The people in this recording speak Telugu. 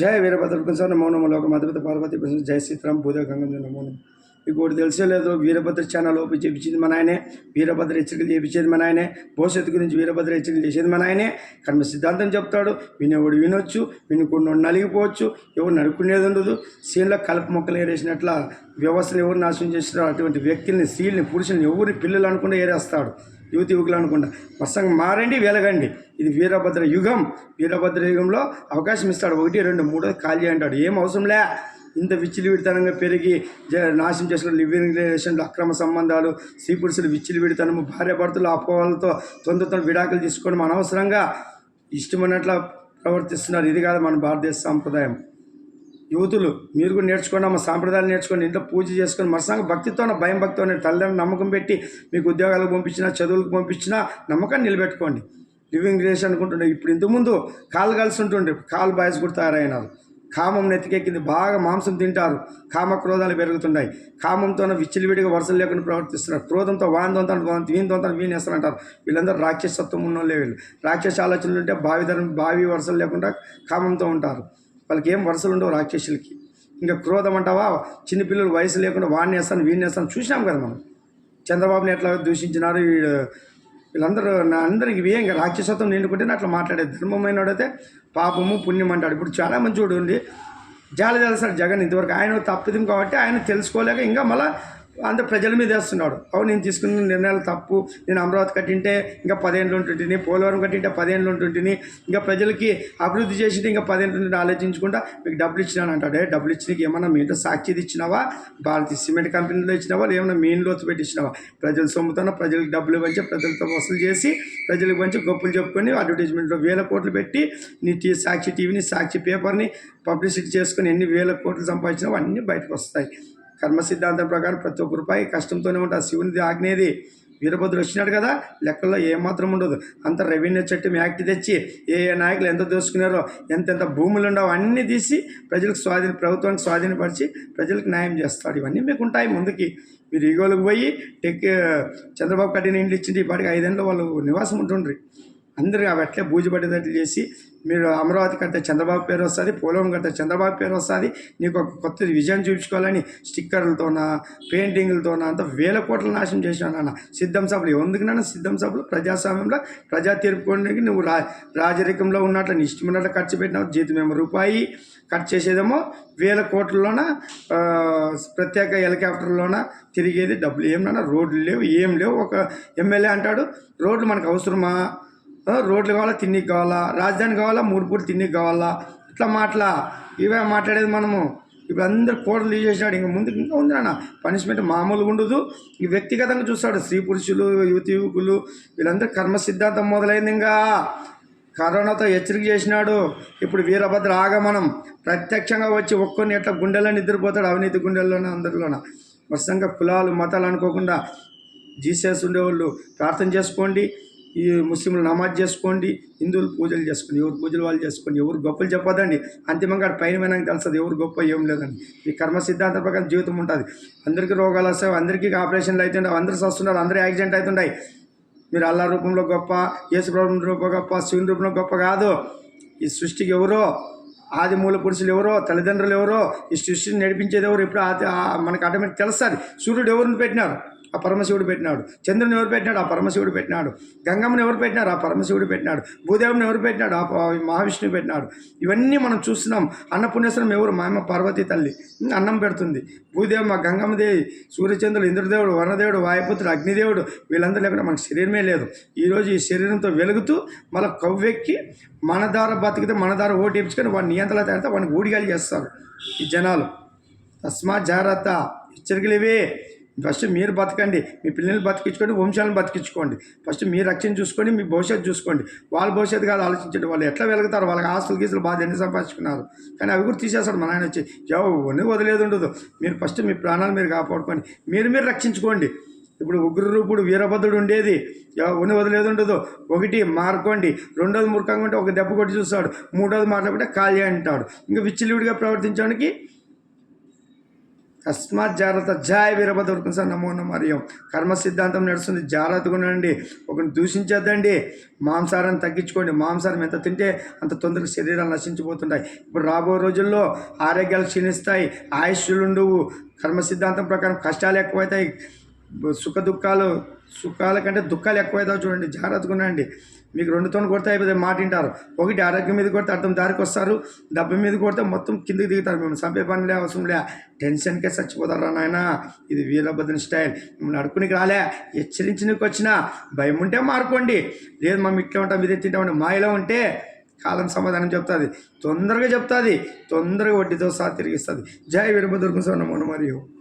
జయ వీరభద్ర ప్రసాద్ నమో నమో లోక మధుపతి పార్వతి ప్రసాద్ జయ సీతారాం భూదేవ గంగం నమోనం మీకు ఒకటి తెలిసే లేదు వీరభద్ర ఛానల్ ఓపెన్ చేయించింది మన ఆయనే వీరభద్ర హెచ్చరికలు చేయించేది మన ఆయనే భవిష్యత్తు గురించి వీరభద్ర హెచ్చరికలు చేసేది మన ఆయనే. కర్మ సిద్ధాంతం చెప్తాడు వినేవాడు వినొచ్చు వినుకున్న నలిగిపోవచ్చు ఎవరు నడుకునేది ఉండదు. సీన్లో కలప మొక్కలు ఏరేసినట్ల వ్యవస్థను ఎవరు నాశనం చేసినారో అటువంటి వ్యక్తుల్ని స్త్రీల్ని పురుషుల్ని ఎవరిని పిల్లలు అనుకుంటే ఏరేస్తాడు. యువతి యువకులు అనుకుంటా. ప్రసంగం మారండి వెలగండి. ఇది వీరభద్ర యుగం. వీరభద్ర యుగంలో అవకాశం ఇస్తాడు. ఒకటి రెండు మూడో ఖాళీ అంటాడు. ఏం అవసరంలే. ఇంత విచ్చిలివిడితనంగా పెరిగి జ నాశనం చేసుకున్న లివింగ్ రిలేషన్లు అక్రమ సంబంధాలు స్త్రీ పురుషులు విచ్చిలివిడితనము భార్యాభర్తలు అపోహలతో తొందరతో విడాకులు తీసుకోవడం అనవసరంగా ఇష్టమైనట్ల ప్రవర్తిస్తున్నారు. ఇది కాదు మన భారతదేశ సాంప్రదాయం. యువతులు మీరు కూడా నేర్చుకోండి మా సాంప్రదాయాలు నేర్చుకోండి ఇంట్లో పూజ చేసుకొని మరసంగా భక్తితోనే భయం భక్తితోనే తల్లిదండ్రులు నమ్మకం పెట్టి మీకు ఉద్యోగాలకు పంపించినా చదువులకు పంపించినా నమ్మకాన్ని నిలబెట్టుకోండి. లివింగ్ రిలేషన్ అనుకుంటుండే ఇప్పుడు ఇంతకుముందు కాలు కలిసి ఉంటుండే కాలు బాయ్స్ కూడా తయారైనారు. కామం నెత్తికెక్కింది బాగా మాంసం తింటారు కామ క్రోధాలు పెరుగుతున్నాయి. కామంతోన విచ్చిలివిడిగా వరుసలు లేకుండా ప్రవర్తిస్తున్నారు. క్రోధంతో వాని దొంతాను వీని వీళ్ళందరూ రాక్షసత్వం ఉన్నోళ్ళే వీళ్ళు. రాక్షస ఆలోచనలు ఉంటే భావి ధర్మ భావి వరుసలు లేకుండా కామంతో ఉంటారు. వాళ్ళకి ఏం వరుసలు ఉండవు రాక్షసులకి. ఇంకా క్రోధం అంటావా? చిన్నపిల్లలు వయసు లేకుండా వాడిని వేస్తాను వీడిని వేస్తాను చూసినాం కదా మనం. చంద్రబాబుని ఎట్లా దూషించినారు వీడు? వీళ్ళందరూ నా అందరికి ఇవే ఇంకా రాక్షసత్వం నిండుకుంటే అట్లా మాట్లాడేది. ధర్మమైన వాడైతే పాపము పుణ్యం అంటాడు. ఇప్పుడు చాలా మంది చూడండి జాలి తెలుస్తాడు జగన్ ఇంతవరకు ఆయన తప్పిదం కాబట్టి ఆయన తెలుసుకోలేక ఇంకా మళ్ళీ అంత ప్రజల మీద వేస్తున్నాడు. అవును నేను తీసుకున్న నిర్ణయాలు తప్పు. నేను అమరావతి కట్టింటే ఇంకా పదేళ్ళు ఉంటుంటిని పోలవరం కట్టింటే పదేళ్ళు ఉంటుంటిని ఇంకా ప్రజలకి అభివృద్ధి చేసింటే ఇంకా పదేళ్ళు ఉంటుంది ఆలోచించకుండా మీకు డబ్బులు ఇచ్చినాను అంటాడు. డబ్బులు ఇచ్చినకి ఏమన్నా మీ ఇంట్లో సాక్షిది ఇచ్చినావా? భారతీయ సిమెంట్ కంపెనీలో ఇచ్చినావా? ఏమైనా మెయిన్ లోతు పెట్టి ఇచ్చినావా ప్రజలు సొమ్ముతోన ప్రజలకు డబ్బులు పంచి ప్రజలతో వసూలు చేసి ప్రజలకు పంచి గొప్పలు చెప్పుకొని అడ్వర్టైజ్మెంట్లో వేల కోట్లు పెట్టి నీ టీ సాక్షి టీవీని సాక్షి పేపర్ని పబ్లిసిటీ చేసుకొని ఎన్ని వేల కోట్లు సంపాదించినావో అన్నీ బయటకు వస్తాయి. కర్మ సిద్ధాంతం ప్రకారం ప్రతి ఒక్క రూపాయి కష్టంతోనే ఉంటుంది. శివునిది ఆగ్నేది వీరభద్రుడు వచ్చినాడు కదా లెక్కల్లో ఏమాత్రం ఉండదు. అంత రెవెన్యూ చట్టం యాక్ట్ తెచ్చి ఏ ఏ నాయకులు ఎంత దోసుకున్నారో ఎంతెంత భూములు ఉండవో అన్నీ తీసి ప్రజలకు స్వాధీన ప్రభుత్వానికి స్వాధీనపరిచి ప్రజలకు న్యాయం చేస్తాడు. ఇవన్నీ మీకు ఉంటాయి ముందుకి. మీరు ఈగోలకు పోయి టెక్ చంద్రబాబు కట్టిన ఇండ్లు ఇచ్చింది ఇప్పటికి ఐదేళ్ళు వాళ్ళు నివాసం ఉంటుండ్రి. అందరూ అవి అట్లే బూజుపడేటట్లు చేసి మీరు అమరావతి కడితే చంద్రబాబు పేరు వస్తుంది పోలవరం కడితే చంద్రబాబు పేరు వస్తుంది నీకు ఒక కొత్త విజయం చూపించుకోవాలని స్టిక్కర్లతోన పెయింటింగ్లతోన అంత వేల కోట్ల నాశనం చేసినాను అన్న సిద్ధం సభలు ఎందుకున్నా సిద్ధం సభలు ప్రజాస్వామ్యంలో ప్రజా తీర్పుకోవడానికి నువ్వు రా రాజరికంలో ఉన్నట్లు నీ ఖర్చు పెట్టినావు జీతం ఏమో రూపాయి ఖర్చు చేసేదేమో వేల కోట్లలోన ప్రత్యేక హెలికాప్టర్లోన తిరిగేది డబ్బులు ఏమన్నా రోడ్లు లేవు ఏం లేవు. ఒక ఎమ్మెల్యే అంటాడు రోడ్లు మనకు అవసరమా? రోడ్లు కావాలా తిండికి కావాలా రాజధాని కావాలా మూడు పూటలు తిండికి కావాలా ఇట్లా మాట్లా ఇవే మాట్లాడేది మనము. ఇప్పుడు అందరు కోడలు చేసినాడు ఇంకా ముందుకు ఇంకా ఉంది అన్న పనిష్మెంట్ మామూలుగా ఉండదు. ఈ వ్యక్తిగతంగా చూస్తాడు స్త్రీ పురుషులు యువతి యువకులు వీళ్ళందరూ కర్మ సిద్ధాంతం మొదలైంది ఇంకా. కరోనాతో హెచ్చరిక చేసినాడు. ఇప్పుడు వీరభద్ర ఆగమనం. ప్రత్యక్షంగా వచ్చి ఒక్కొని ఎట్లా గుండెల్లో నిద్రపోతాడు అవినీతి గుండెల్లోనే అందరిలోన. వరుసంగా కులాలు మతాలు అనుకోకుండా జీసస్ ఉండేవాళ్ళు. ప్రార్థన చేసుకోండి. ఈ ముస్లింలు నమాజ్ చేసుకోండి హిందువులు పూజలు చేసుకోండి ఎవరు పూజలు వాళ్ళు చేసుకోండి ఎవరు గొప్పలు చెప్పదండి. అంతిమంగా ఆడ పైన వినాక తెలుస్తుంది ఎవరు గొప్ప ఏం లేదండి ఈ కర్మ సిద్ధాంతం ప్రకారం జీవితం ఉంటుంది. అందరికీ రోగాలు వస్తాయి అందరికీ ఆపరేషన్లు అవుతుంటాయి అందరూ వస్తున్నారు అందరూ యాక్సిడెంట్ అవుతుంటాయి. మీరు అల్లా రూపంలో గొప్ప యేసు ప్రభు రూపం గొప్ప శివుని రూపంలో గొప్ప కాదు. ఈ సృష్టికి ఎవరో ఆది మూల పురుషులు ఎవరో తల్లిదండ్రులు ఎవరో ఈ సృష్టిని నడిపించేది ఎవరు? ఇప్పుడు ఆ మనకు ఆటోమేటిక్ తెలుస్తుంది. సూర్యుడు ఎవరిని పెట్టినారు? ఆ పరమశివుడు పెట్టినాడు. చంద్రుని ఎవరు పెట్టినాడు? ఆ పరమశివుడు పెట్టినాడు. గంగమ్మని ఎవరు పెట్టినారు? ఆ పరమశివుడు పెట్టినాడు. భూదేవుని ఎవరు పెట్టినాడు? ఆ మహావిష్ణువు పెట్టినాడు. ఇవన్నీ మనం చూస్తున్నాం. అన్నపుణ్యేశ్వరం ఎవరు? మా పార్వతి పార్వతీ తల్లి అన్నం పెడుతుంది. భూదేవి మా గంగమ్మదేవి సూర్యచంద్రుడు ఇంద్రదేవుడు వనదేవుడు వాయుపుత్రుడు అగ్నిదేవుడు వీళ్ళందరూ లేకుండా మనకు శరీరమే లేదు. ఈరోజు ఈ శరీరంతో వెలుగుతూ మళ్ళీ కవ్వెక్కి మన దార బతికితే మన దార ఓటు ఇప్పించుకొని వాడిని నియంత్రణ తేడితే వాడిని ఊడిగాలి చేస్తారు. ఈ జనాలు. తస్మా జాగ్రత్త. హెచ్చరికలు ఇవే. ఫస్ట్ మీరు బతకండి మీ పిల్లల్ని బతికించుకోండి వంశాలను బతికించుకోండి. ఫస్ట్ మీ రక్షణ చూసుకోండి మీ భవిష్యత్తు చూసుకోండి. వాళ్ళ భవిష్యత్తు కాదు ఆలోచించండి వాళ్ళు ఎట్లా వెలుగుతారు వాళ్ళకి ఆస్తులు గీసులు బాధ ఎన్ని సంపాదించుకున్నారు. కానీ అవి కూడా తీసేస్తాడు మన ఆయన వచ్చి ఎవరిని వదిలేదు ఉండదు. మీరు ఫస్ట్ మీ ప్రాణాలు మీరు కాపాడుకోండి. మీరు మీరు రక్షించుకోండి. ఇప్పుడు ఉగ్రరూపుడు వీరభద్రుడు ఉండేది. ఎవరిని వదిలేదు ఉండదు. ఒకటి మార్కోండి. రెండోది మురకంగా ఉంటే ఒక దెబ్బ కొట్టి చూస్తాడు. మూడోది మాట్లాడుకుంటే ఖాళీ అంటాడు. ఇంకా విచ్చిలివిడిగా ప్రవర్తించడానికి తస్మాత్ జాగ్రత్త. జాయ్ దొరుకుతుంది సార్ నమో మరియు కర్మ సిద్ధాంతం నడుస్తుంది. జాగ్రత్తగా ఉండండి. ఒకరిని దూషించొద్దండి. మాంసారాన్ని తగ్గించుకోండి. మాంసారం ఎంత తింటే అంత తొందరగా శరీరాలు నశించిపోతుంటాయి. ఇప్పుడు రాబో రోజుల్లో ఆరోగ్యాలు క్షీణిస్తాయి. ఆయుష్లు ఉండవు. కర్మ సిద్ధాంతం ప్రకారం కష్టాలు ఎక్కువైతాయి. సుఖ దుఃఖాలు సుఖాల కంటే దుఃఖాలు ఎక్కువవుతావు చూడండి. జాగ్రత్తగా ఉండండి. మీకు రెండుతో కొడితే అయిపోతే మాట వింటారు. ఒకటి ఆరోగ్యం మీద కొడితే అర్థం దారికి వస్తారు. డబ్బు మీద కొడితే మొత్తం కిందికి దిగుతారు. మేము చంపే పనిలే అవసరం లే. టెన్షన్కే చచ్చిపోతారా నాయన? ఇది వీరభద్రం స్టైల్. మిమ్మల్ని అడుకునికి రాలే. హెచ్చరించడానికి వచ్చినా భయం ఉంటే మారుకోండి. లేదు మేము ఇట్లా ఉంటాం ఇదే తింటామంటే మాయలో ఉంటే కాలం సమాధానం చెప్తుంది. తొందరగా చెప్తుంది. తొందరగా వడ్డీతో సహా తిరిగిస్తుంది. జయ వీరభద్రం స్వామి నమో మరియు